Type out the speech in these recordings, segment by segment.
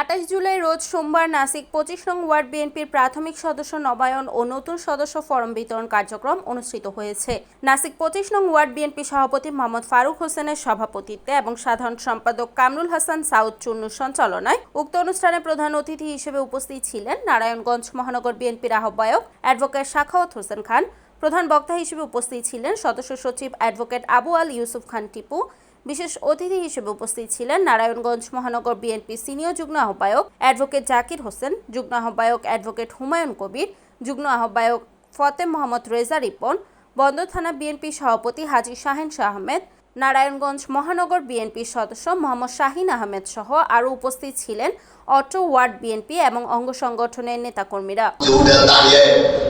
আঠাশ জুলাই রোজ সোমবার নাসিক পঁচিশ নং ওয়ার্ড বিএনপির প্রাথমিক সদস্য নবায়ন ও নতুন সদস্য ফরম বিতরণ কার্যক্রম অনুষ্ঠিত হয়েছে। নাসিক পঁচিশ নং ওয়ার্ড বিএনপি সভাপতি মোহাম্মদ ফারুক হোসেনের সভাপতিত্বে এবং সাধারণ সম্পাদক কামরুল হাসান সাউদ চুন্নুর সঞ্চালনায় উক্ত অনুষ্ঠানে প্রধান অতিথি হিসেবে উপস্থিত ছিলেন নারায়ণগঞ্জ মহানগর বিএনপির আহ্বায়ক অ্যাডভোকেট সাখাওয়াত হোসেন খান। প্রধান বক্তা হিসেবে উপস্থিত ছিলেন সদস্য সচিব অ্যাডভোকেট আবু আল ইউসুফ খান টিপু বিশেষ অতিথি হিসেবে উপস্থিত ছিলেন নারায়ণগঞ্জ মহানগর বিএনপি সিনিয়র যুগ্ম আহ্বায়ক অ্যাডভোকেট জাকির হোসেন, যুগ্ম আহ্বায়ক অ্যাডভোকেট হুমায়ুন কবির, যুগ্ম আহ্বায়ক ফতেম মোহাম্মদ রেজা রিপন, বন্দর থানা বিএনপি সভাপতি হাজি শাহিন শাহ আহমেদ, নারায়ণগঞ্জ মহানগর বিএনপির সদস্য মোহাম্মদ শাহিন আহমেদ সহ আরও উপস্থিত ছিলেন অটো ওয়ার্ড বিএনপি এবং অঙ্গ সংগঠনের নেতাকর্মীরা।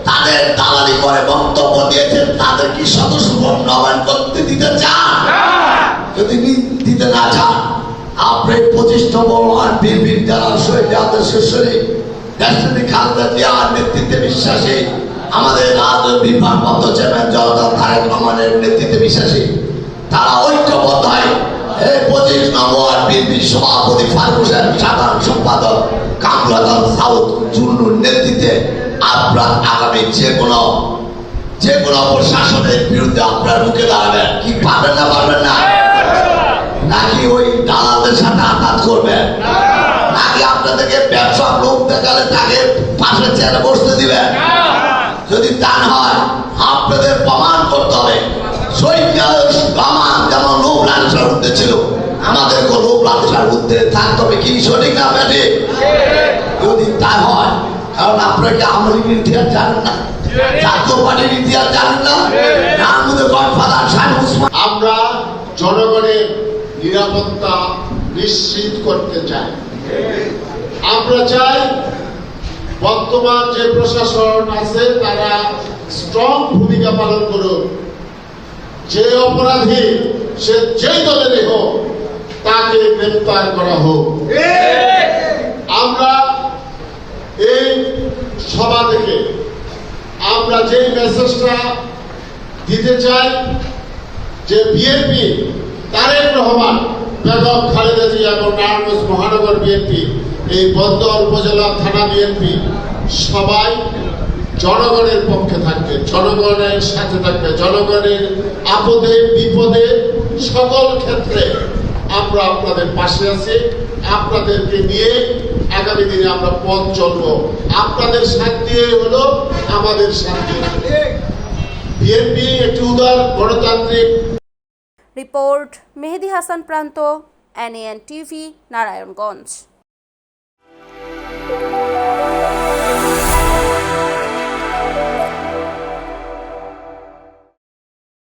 তাদের দালালি করে বক্তব্য দিয়েছেন, তাদের কি সদস্য আপনি ওয়ার্ড বিএনপির যারা শহীদ রাষ্ট্রপতি খালেদা জিয়ার নেতৃত্বে বিশ্বাসী, আমাদের চেয়ারম্যান জনতা তারেক রহমানের নেতৃত্বে বিশ্বাসী, তারা ঐক্যবদ্ধ হয় এই পঁচিশ নম্বর বিএনপি সভাপতি ফারুক সাধারণ সম্পাদক কামরাদান সাউথ চুন্নুর নেতৃত্বে আপনার আগামী যে কোনো যে কোনো প্রশাসনের বিরুদ্ধে আপনার মুখে দাঁড়াবেন কি পারবেন না পারবেন না নাকি ওই দালালদের করবেন নাকি আপনাদেরকে ব্যবসা লোক দেখালে তাকে পাশে চেয়ারে বসতে দিবেন যদি তা হয়, আপনাদের প্রমাণ করতে হবে। ইতিহাস জানেন আমরা জনগণের নিরাপত্তা নিশ্চিত করতে চাই আমরা চাই বর্তমান যে প্রশাসন আছে তারা স্ট্রং ভূমিকা পালন করুক। যে অপরাধী সে যেই দলেরই হোক তাকে গ্রেপ্তার করা হোক। আমরা এই সভা থেকে আমরা যে মেসেজটা দিতে চাই যে বিএনপি তারেক রহমান বেগম খালেদা জিয়া এবং নারায়ণগঞ্জ মহানগর বিএনপি এই বন্দর উপজেলা থানা বিএনপি সবাই জনগণের পক্ষে থাকবে, জনগণের সাথে থাকবে, জনগণের আপদে, বিপদে সকল ক্ষেত্রে আমরা আপনাদের পাশে আছি, আপনাদেরকে নিয়ে আগামী দিনে আমরা পথ চলবো। আপনাদের শান্তি হলো আমাদের শান্তি। বিএনপি একটি উদার গণতান্ত্রিক রিপোর্ট মেহেদি হাসান প্রান্ত এনএন টিভি নারায়ণগঞ্জ।